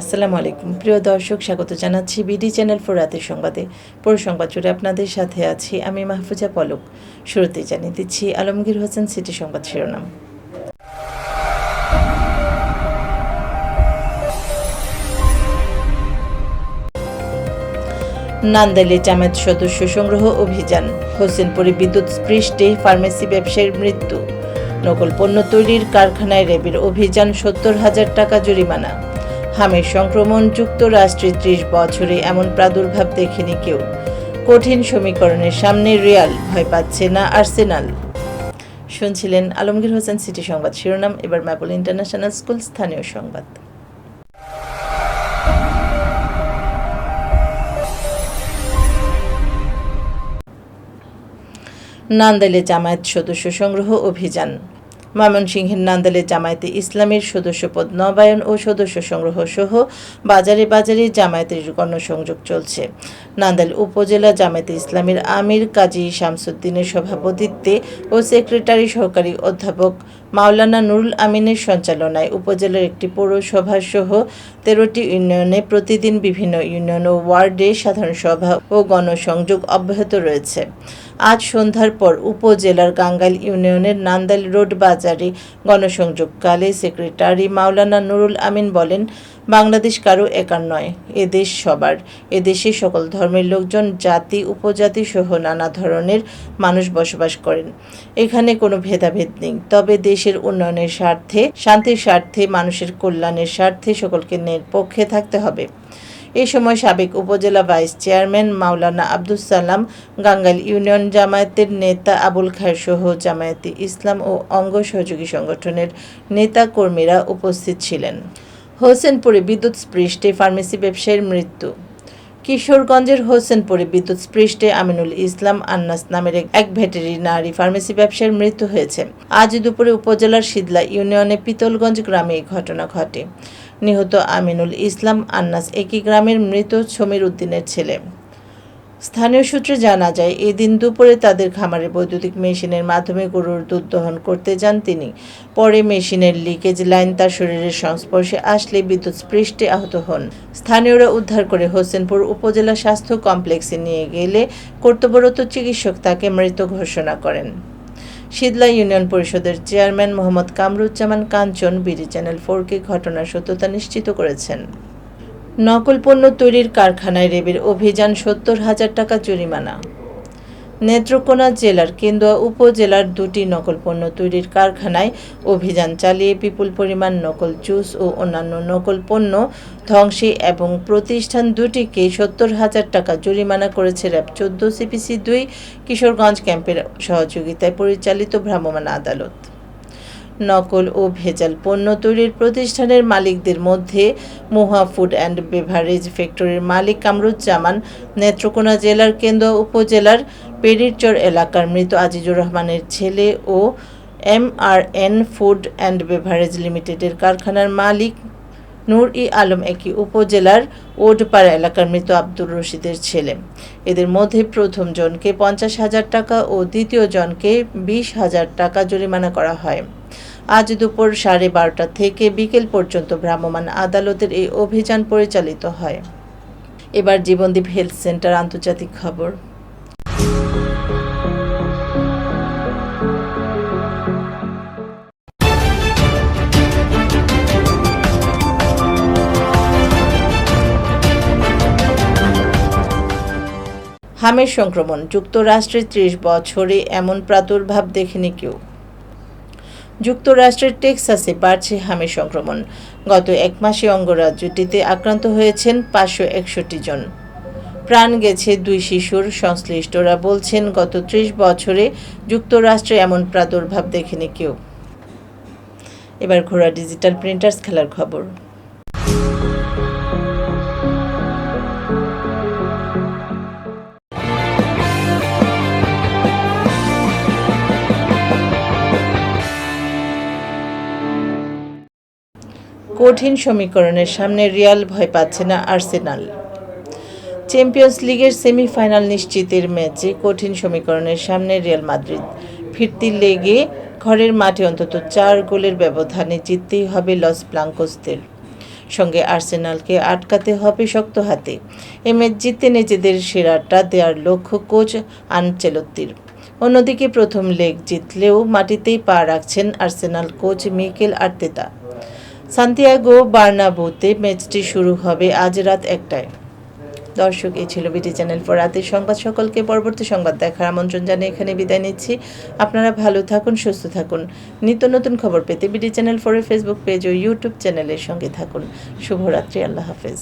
আসসালামু আলাইকুম। প্রিয় দর্শক, স্বাগত জানাচ্ছি বিডি চ্যানেল ফোর রাতের সংবাদে। পুরো সংবাদ জুড়ে আপনাদের সাথে আছি আমি মাহফুজা পলক। শুরুতেই জানিয়ে দিচ্ছি আলমগীর হোসেন সিটি সংবাদ শিরোনাম। নান্দাইলে জামায়াত সদস্য সংগ্রহ অভিযান। হোসেনপুরে বিদ্যুৎ স্পৃষ্টে ফার্মেসি ব্যবসায়ীর মৃত্যু। নকল পণ্য তৈরির কারখানায় র্যাবের অভিযান সত্তর হাজার টাকা জরিমানা। হামের সংক্রমণ যুক্তরাষ্ট্রে ত্রিশ বছরে এমন প্রাদুর্ভাব দেখেনি কেউ। কঠিন সমীকরণের সামনে রিয়াল ভয় পাচ্ছে না আর্সেনাল। শুনছিলেন আলমগীর হোসেন সিটি সংবাদ শিরোনাম, এবার ম্যাপল ইন্টারন্যাশনাল স্কুল স্থানীয় সংবাদ। নান্দাইলে জামায়াত সদস্য সংগ্রহ অভিযান। ময়মনসিংহের নান্দালে জামায়াতে ইসলামের সদস্য পদ নবায়ন ও সদস্য সংগ্রহ সহ বাজারে বাজারে জামায়াতের গণসংযোগ চলছে। নান্দাল উপজেলা জামায়াতে ইসলামের আমির কাজী শামসুদ্দিনের সভাপতিত্বে ও সেক্রেটারি সহকারী অধ্যাপক মাওলানা নুরুল আমিনের সঞ্চালনায় উপজেলার একটি পৌরসভা সহ তেরোটি ইউনিয়নে প্রতিদিন বিভিন্ন ইউনিয়ন ও ওয়ার্ডে সাধারণ সভা ও গণসংযোগ অব্যাহত রয়েছে। আজ সন্ধ্যার পর উপজেলার গাঙ্গাইল ইউনিয়নের নান্দাইল রোড বাজারে গণসংযোগকালে সেক্রেটারি মাওলানা নুরুল আমিন বলেন বাংলাদেশ কারও একার নয়, এ দেশ সবার। এদেশে সকল ধর্মের লোকজন জাতি, উপজাতি সহ নানা ধরনের মানুষ বসবাস করেন। এখানে কোনো ভেদাভেদ নেই। তবে দেশের উন্নয়নের স্বার্থে, শান্তির স্বার্থে, মানুষের কল্যাণের স্বার্থে সকলকে পক্ষে থাকতে হবে। এ সময় সাবেক উপজেলা ভাইস চেয়ারম্যান মাওলানা আব্দুস সালাম, গাঙ্গাইল ইউনিয়ন জামায়াতের নেতা আবুল খায়ের সহ জামায়াতে ইসলাম ও অঙ্গ সহযোগী সংগঠনের নেতা কর্মীরা উপস্থিত ছিলেন। হোসেনপুরে বিদ্যুৎ স্পৃষ্টে ফার্মেসি ব্যবসায়ীর মৃত্যু। কিশোরগঞ্জের হোসেনপুরে বিদ্যুৎ স্পৃষ্টে আমিনুল ইসলাম আন্নাস নামের এক- ভেটেরিনারি ফার্মেসি ব্যবসায়ীর মৃত্যু হয়েছে। আজ দুপুরে উপজেলার শিদলা ইউনিয়নে পিতলগঞ্জ গ্রামে এই ঘটনা ঘটে। নিহত আমিনুল ইসলাম আন্নাস একই গ্রামের মৃত ছমির উদ্দিনের ছেলে। স্থানীয় সূত্রে জানা যায়, এদিন দুপুরে তাদের খামারে বৈদ্যুতিক মেশিনের মাধ্যমে গরুর দুধ দহন করতে যান তিনি। পরে মেশিনের লিকেজ লাইন তার শরীরের সংস্পর্শে আসলে বিদ্যুৎ স্পৃষ্টে আহত হন। স্থানীয়রা উদ্ধার করে হোসেনপুর উপজেলা স্বাস্থ্য কমপ্লেক্সে নিয়ে গেলে কর্তব্যরত চিকিৎসক তাকে মৃত ঘোষণা করেন। শীতলা ইউনিয়ন পরিষদের chairman Mohammad Kamruzzaman Kanchan, BD channel ফোরকে ঘটনার সত্যতা নিশ্চিত করেছেন। নকল পণ্য তৈরির কারখানায় রেবের অভিযান সত্তর হাজার টাকা জরিমানা। নেত্রকোনা জেলার কেন্দুয়া উপজেলার দুটি নকল পণ্য তৈরির কারখানায় অভিযান চালিয়ে বিপুল পরিমাণ নকল জুস ও অন্যান্য নকল পণ্য ধ্বংসে এবং প্রতিষ্ঠান দুটিকে সত্তর হাজার টাকা জরিমানা করেছে র্যাব চোদ্দ, সিপিসি দুই, কিশোরগঞ্জ ক্যাম্পের সহযোগিতায় পরিচালিত ভ্রাম্যমাণ আদালত। নকল ও ভেজাল পণ্য তৈরির প্রতিষ্ঠানের মালিকদের মধ্যে মুহা ফুড অ্যান্ড বেভারেজ ফ্যাক্টরির মালিক কামরুজ্জামান, নেত্রকোনা জেলার কেন্দ্র উপজেলার পেরিরচর এলাকার মৃত আজিজুর রহমানের ছেলে ও M R N food and beverage লিমিটেডের কারখানার মালিক নূর ই আলম একই উপজেলার ওডপাড়া এলাকার মৃত আব্দুর রশিদের ছেলে। এদের মধ্যে প্রথম জনকে পঞ্চাশ হাজার টাকা ও দ্বিতীয় জনকে বিশ হাজার টাকা জরিমানা করা হয়। আজ দুপুর সাড়ে বারোটা থেকে বিকেল পর্যন্ত ভ্রাম্যমাণ আদালতের এই অভিযান পরিচালিত হয়। এবার জীবনদীপ হেলথ সেন্টার আন্তর্জাতিক খবর। হামের সংক্রমণ যুক্তরাষ্ট্রে ত্রিশ বছরে এমন প্রাদুর্ভাব দেখেনি কেউ। যুক্তরাষ্ট্রের টেক্সাসে বাড়ছে হামে সংক্রমণ। গত এক মাসে অঙ্গরাজ্যটিতে আক্রান্ত হয়েছেন পাঁচশো একষট্টি জন। প্রাণ গেছে দুই শিশুর, সংশ্লিষ্টরা বলছেন, গত ত্রিশ বছরে যুক্তরাষ্ট্রে এমন প্রাদুর্ভাব দেখেনি কেউ। এবার ঘোড়া ডিজিটাল প্রিন্টার্স খেলার খবর। কঠিন সমীকরণের সামনে রিয়াল ভয় পাচ্ছে না আর্সেনাল। চ্যাম্পিয়ন্স লিগের সেমিফাইনাল নিশ্চিতের ম্যাচে কঠিন সমীকরণের সামনে রিয়াল মাদ্রিদ। ফিরতি লেগে ঘরের মাঠে অন্তত চার গোলের ব্যবধানে জিততেই হবে লস ব্লাঙ্কোসদের। সঙ্গে আর্সেনালকে আটকাতে হবে শক্ত হাতে। এ ম্যাচ জিততে নিজেদের সেরাটা দেওয়ার লক্ষ্য কোচ আনচেলত্তির। অন্যদিকে প্রথম লেগ জিতলেও মাটিতেই পা রাখছেন Arsenal coach Mikel Arteta. Santiago বার্নাবোতে ম্যাচটি শুরু হবে আজ রাত একটায়। দর্শক এই ছিল বিটি চ্যানেল ফর রাতের সংবাদ। সকলকে পরবর্তী সংবাদ দেখার আমন্ত্রণ জানিয়ে এখানে বিদায় নিচ্ছি। আপনারা ভালো থাকুন, সুস্থ থাকুন। নিত্য নতুন খবর পেতে বিটি চ্যানেল ফোরের ফেসবুক পেজ ও ইউটিউব চ্যানেলের সঙ্গে থাকুন। শুভরাত্রি, আল্লাহ হাফেজ।